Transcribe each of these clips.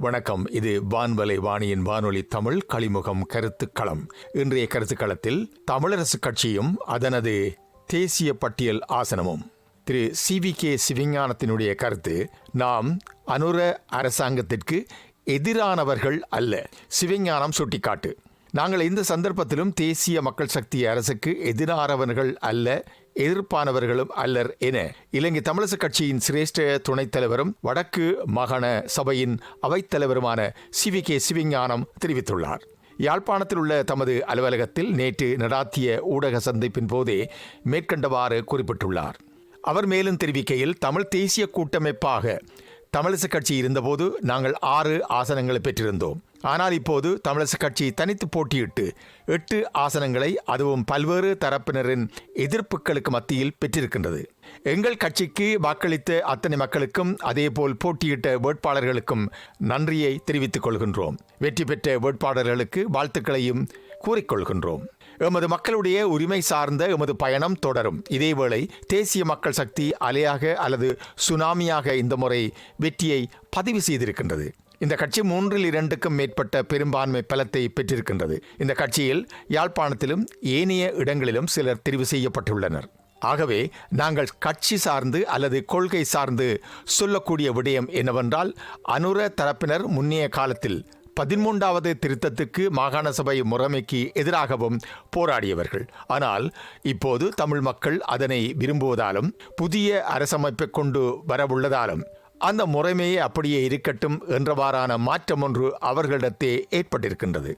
வணக்கம். இது வான்வலை வாணியின் வானொலி தமிழ் களிமுகம் கருத்துக்களம். இன்றைய கருத்துக்களத்தில் தமிழரசு கட்சியும் அதனது தேசிய பட்டியல் ஆசனமும். திரு. சி. வி. கே. சிவஞானத்தினுடைய கருத்து நாம் அனுர அரசாங்கத்திற்கு எதிரானவர்கள் அல்ல. சிவஞானம் சுட்டிக்காட்டு. நாங்கள் இந்த சந்தர்ப்பத்திலும் தேசிய மக்கள் சக்தி அரசுக்கு எதிரானவர்கள் அல்ல எதிர்ப்பானவர்களும் அல்லர் என இலங்கை தமிழரசு கட்சியின் சிரேஷ்ட துணைத் தலைவரும் வடக்கு மாகாண சபையின் அவைத்தலைவருமான சி வி கே சிவஞானம் தெரிவித்துள்ளார். யாழ்ப்பாணத்தில் உள்ள தமது அலுவலகத்தில் நேற்று நடாத்திய ஊடக சந்திப்பின் போதே மேற்கண்டவாறு குறிப்பிட்டுள்ளார். அவர் மேலும் தெரிவிக்கையில் தமிழ் தேசிய கூட்டமைப்பாக தமிழரசு கட்சி இருந்தபோது நாங்கள் ஆறு ஆசனங்களை பெற்றிருந்தோம். ஆனால் இப்போது தமிழரசு கட்சி தனித்து போட்டியிட்டு எட்டு ஆசனங்களை அதுவும் பல்வேறு தரப்பினரின் எதிர்ப்புகளுக்கு மத்தியில் பெற்றிருக்கின்றது. எங்கள் கட்சிக்கு வாக்களித்த அத்தனை மக்களுக்கும் அதேபோல் போட்டியிட்ட வேட்பாளர்களுக்கும் நன்றியை தெரிவித்துக் கொள்கின்றோம். வெற்றி பெற்ற வேட்பாளர்களுக்கு வாழ்த்துக்களையும் கூறிக்கொள்கின்றோம் எமது மக்களுடைய உரிமை சார்ந்த எமது பயணம் தொடரும். இதேவேளை தேசிய மக்கள் சக்தி அலையாக அல்லது சுனாமியாக இந்த முறை வெற்றியை பதிவு செய்திருக்கின்றது. இந்த கட்சி மூன்றில் இரண்டுக்கும் மேற்பட்ட பெரும்பான்மை பலத்தை பெற்றிருக்கின்றது. இந்த கட்சியில் யாழ்ப்பாணத்திலும் ஏனைய இடங்களிலும் சிலர் தெரிவு செய்யப்பட்டுள்ளனர். ஆகவே நாங்கள் கட்சி சார்ந்து அல்லது கொள்கை சார்ந்து சொல்லக்கூடிய விடயம் என்னவென்றால் அனுர தரப்பினர் முன்னைய காலத்தில் பதிமூன்றாவது திருத்தத்துக்கு மாகாண சபை முறைமைக்கு எதிராகவும் போராடியவர்கள். ஆனால் இப்போது தமிழ் மக்கள் அதனை விரும்புவதாலும் புதிய அரசமைப்பை கொண்டு வரவுள்ளதாலும் அந்த முறைமையே அப்படியே இருக்கட்டும் என்றவாறான மாற்றம் ஒன்று அவர்களிடத்தே ஏற்பட்டிருக்கின்றது.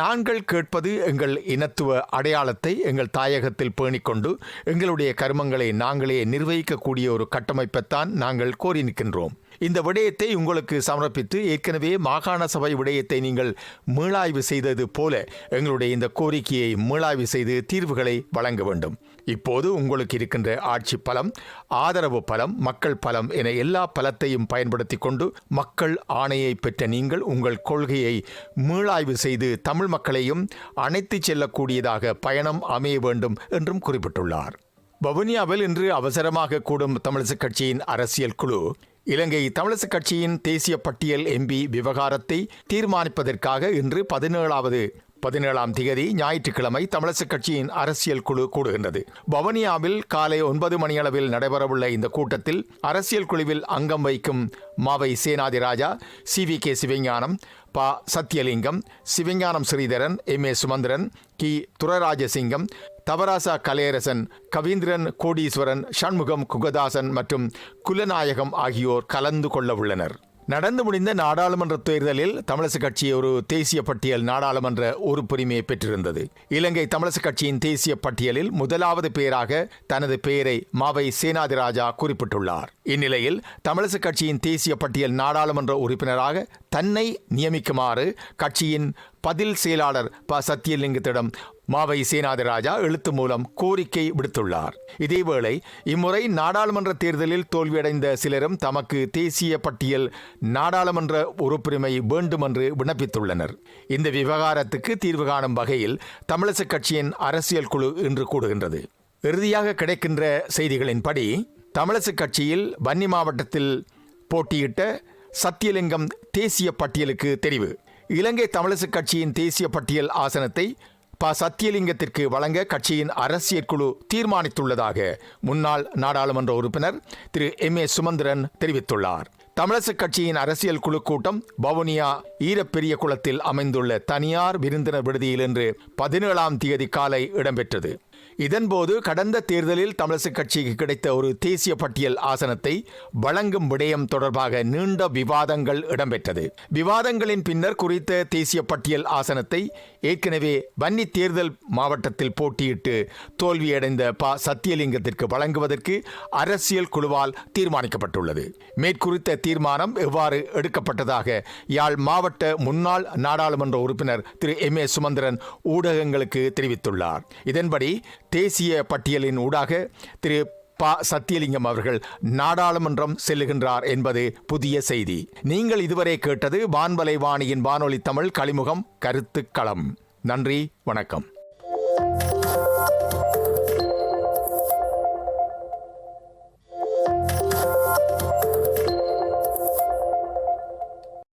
நாங்கள் கேட்பது எங்கள் இனத்துவ அடையாளத்தை எங்கள் தாயகத்தில் பேணிக்கொண்டு எங்களுடைய கர்மங்களை நாங்களே நிர்வகிக்கக்கூடிய ஒரு கட்டமைப்பைத்தான் நாங்கள் கோரி நிற்கின்றோம். இந்த விடயத்தை உங்களுக்கு சமர்ப்பித்து ஏற்கனவே மாகாண சபை விடயத்தை நீங்கள் மீளாய்வு செய்தது போல எங்களுடைய இந்த கோரிக்கையை மீளாய்வு செய்து தீர்வுகளை வழங்க வேண்டும். இப்போது உங்களுக்கு இருக்கின்ற ஆட்சி பலம் ஆதரவு பலம் மக்கள் பலம் என எல்லா பலத்தையும் பயன்படுத்தி கொண்டு மக்கள் ஆணையை பெற்ற நீங்கள் உங்கள் கொள்கையை மீளாய்வு செய்து தமிழ் மக்களையும் அணைத்துச் செல்லக்கூடியதாக பயணம் அமைய வேண்டும் என்றும் குறிப்பிட்டுள்ளார். வவுனியாவில் இன்று அவசரமாக கூடும் தமிழிசை கட்சியின் அரசியல் குழு இலங்கை தமிழிசை கட்சியின் தேசிய பட்டியல் எம்பி விவகாரத்தை தீர்மானிப்பதற்காக இன்று பதினேழாவது பதினேழாம் திகதி ஞாயிற்றுக்கிழமை தமிழரசுக் கட்சியின் அரசியல் குழு கூடுகின்றது. வவனியாவில் காலை ஒன்பது மணியளவில் நடைபெறவுள்ள இந்த கூட்டத்தில் அரசியல் குழுவில் அங்கம் வைக்கும் Mavai Senathiraja C V K Sivagnanam ப. சத்யலிங்கம் சிவஞானம் ஸ்ரீதரன் எம். ஏ. சுமந்திரன் கி. துரராஜசிங்கம் தவராசா கலையரசன் கவீந்திரன் கோடீஸ்வரன் சண்முகம் குகதாசன் மற்றும் குலநாயகம் ஆகியோர் கலந்து கொள்ள உள்ளனர் நடந்து முடிந்த நாடாளுமன்ற தேர்தலில் தமிழரசு கட்சி ஒரு தேசிய பட்டியல் நாடாளுமன்ற உறுப்புரிமையை பெற்றிருந்தது. இலங்கை தமிழரசு கட்சியின் தேசிய பட்டியலில் முதலாவது பெயராக தனது பெயரை மாவை சேனாதிராஜா குறிப்பிட்டுள்ளார். இந்நிலையில் தமிழரசு கட்சியின் தேசிய பட்டியல் நாடாளுமன்ற உறுப்பினராக தன்னை நியமிக்குமாறு கட்சியின் பதில் செயலாளர் ப. சத்தியலிங்கத்திடம் மாவை சேனாதிராஜா எழுத்து மூலம் கோரிக்கை விடுத்துள்ளார். இதேவேளை இம்முறை நாடாளுமன்ற தேர்தலில் தோல்வியடைந்த சிலரும் தமக்கு தேசிய பட்டியல் நாடாளுமன்ற உறுப்புரிமை வேண்டுமென்று விண்ணப்பித்துள்ளனர். இந்த விவகாரத்துக்கு தீர்வு காணும் வகையில் தமிழரசுக் கட்சியின் அரசியல் குழு இன்று கூடுகின்றது. இறுதியாக கிடைக்கின்ற செய்திகளின்படி தமிழரசுக் கட்சியில் வன்னி மாவட்டத்தில் போட்டியிட்ட சத்தியலிங்கம் தேசிய பட்டியலுக்கு தெரிவு. இலங்கை தமிழரசுக் கட்சியின் தேசிய பட்டியல் ஆசனத்தை ப. சத்தியலிங்கத்திற்கு வழங்க கட்சியின் அரசியல் குழு தீர்மானித்துள்ளதாக முன்னாள் நாடாளுமன்ற உறுப்பினர் திரு. எம். ஏ. சுமந்திரன் தெரிவித்துள்ளார். தமிழரசுக் கட்சியின் அரசியல் குழு கூட்டம் வவுனியா ஈரப்பெரிய குளத்தில் அமைந்துள்ள தனியார் விருந்தினர் விடுதியில் இன்று பதினேழாம் தேதி காலை இடம்பெற்றது. இதன்போது கடந்த தேர்தலில் தமிழரசுக் கட்சிக்கு கிடைத்த ஒரு தேசிய பட்டியல் ஆசனத்தை வழங்கும் விடயம் தொடர்பாக நீண்ட விவாதங்கள் இடம்பெற்றது. விவாதங்களின் பின்னர் குறித்த தேசிய பட்டியல் ஆசனத்தை ஏற்கனவே வன்னி தேர்தல் மாவட்டத்தில் போட்டியிட்டு தோல்வியடைந்த ப. சத்தியலிங்கத்திற்கு வழங்குவதற்கு அரசியல் குழுவால் தீர்மானிக்கப்பட்டுள்ளது. மேற்குறித்த தீர்மானம் எவ்வாறு எடுக்கப்பட்டதாக யாழ் மாவட்ட முன்னாள் நாடாளுமன்ற உறுப்பினர் திரு. எம். ஏ. சுமந்திரன் ஊடகங்களுக்கு தெரிவித்துள்ளார். இதன்படி தேசிய பட்டியலின் ஊடாக திரு ப சத்தியலிங்கம் அவர்கள் நாடாளுமன்றம் செல்லுகின்றார் என்பது புதிய செய்தி. நீங்கள் இதுவரை கேட்டது வான்வலை வாணியின் வானொலி தமிழ் களிமுகம் கருத்துக்களம். நன்றி வணக்கம்.